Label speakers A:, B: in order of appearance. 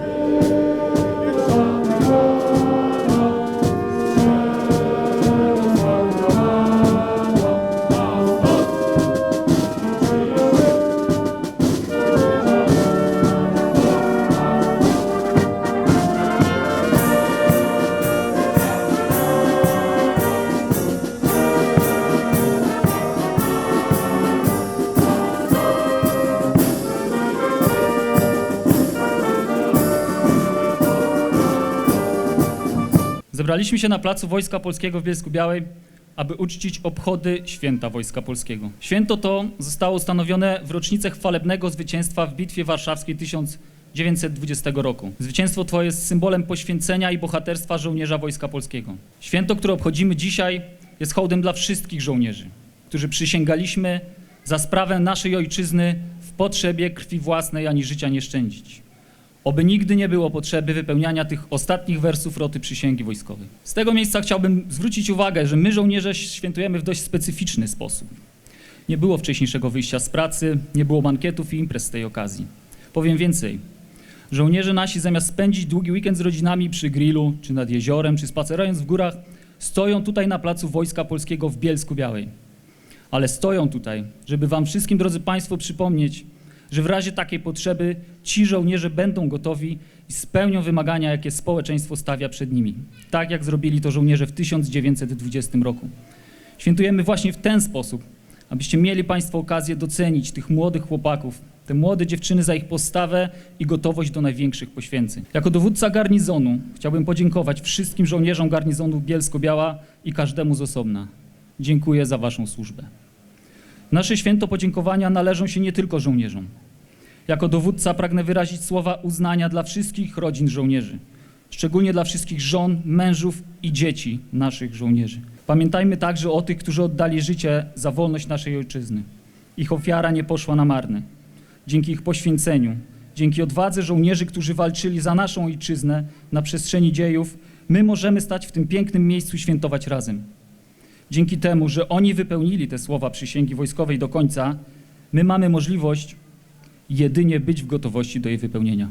A: Deus. Zebraliśmy się na placu Wojska Polskiego w Bielsku Białej, aby uczcić obchody Święta Wojska Polskiego. Święto to zostało ustanowione w rocznicę chwalebnego zwycięstwa w Bitwie Warszawskiej 1920 roku. Zwycięstwo to jest symbolem poświęcenia i bohaterstwa żołnierza Wojska Polskiego. Święto, które obchodzimy dzisiaj, jest hołdem dla wszystkich żołnierzy, którzy przysięgaliśmy za sprawę naszej ojczyzny w potrzebie krwi własnej ani życia nie szczędzić. Oby nigdy nie było potrzeby wypełniania tych ostatnich wersów roty przysięgi wojskowej. Z tego miejsca chciałbym zwrócić uwagę, że my żołnierze świętujemy w dość specyficzny sposób. Nie było wcześniejszego wyjścia z pracy, nie było bankietów i imprez z tej okazji. Powiem więcej. Żołnierze nasi zamiast spędzić długi weekend z rodzinami przy grillu, czy nad jeziorem, czy spacerując w górach, stoją tutaj na placu Wojska Polskiego w Bielsku Białej. Ale stoją tutaj, żeby wam wszystkim, drodzy Państwo, przypomnieć, że w razie takiej potrzeby ci żołnierze będą gotowi i spełnią wymagania, jakie społeczeństwo stawia przed nimi. Tak jak zrobili to żołnierze w 1920 roku. Świętujemy właśnie w ten sposób, abyście mieli Państwo okazję docenić tych młodych chłopaków, te młode dziewczyny za ich postawę i gotowość do największych poświęceń. Jako dowódca garnizonu chciałbym podziękować wszystkim żołnierzom garnizonu Bielsko-Biała i każdemu z osobna. Dziękuję za Waszą służbę. Nasze święto podziękowania należą się nie tylko żołnierzom. Jako dowódca pragnę wyrazić słowa uznania dla wszystkich rodzin żołnierzy, szczególnie dla wszystkich żon, mężów i dzieci naszych żołnierzy. Pamiętajmy także o tych, którzy oddali życie za wolność naszej ojczyzny. Ich ofiara nie poszła na marne. Dzięki ich poświęceniu, dzięki odwadze żołnierzy, którzy walczyli za naszą ojczyznę na przestrzeni dziejów, my możemy stać w tym pięknym miejscu świętować razem. Dzięki temu, że oni wypełnili te słowa przysięgi wojskowej do końca, my mamy możliwość jedynie być w gotowości do jej wypełnienia.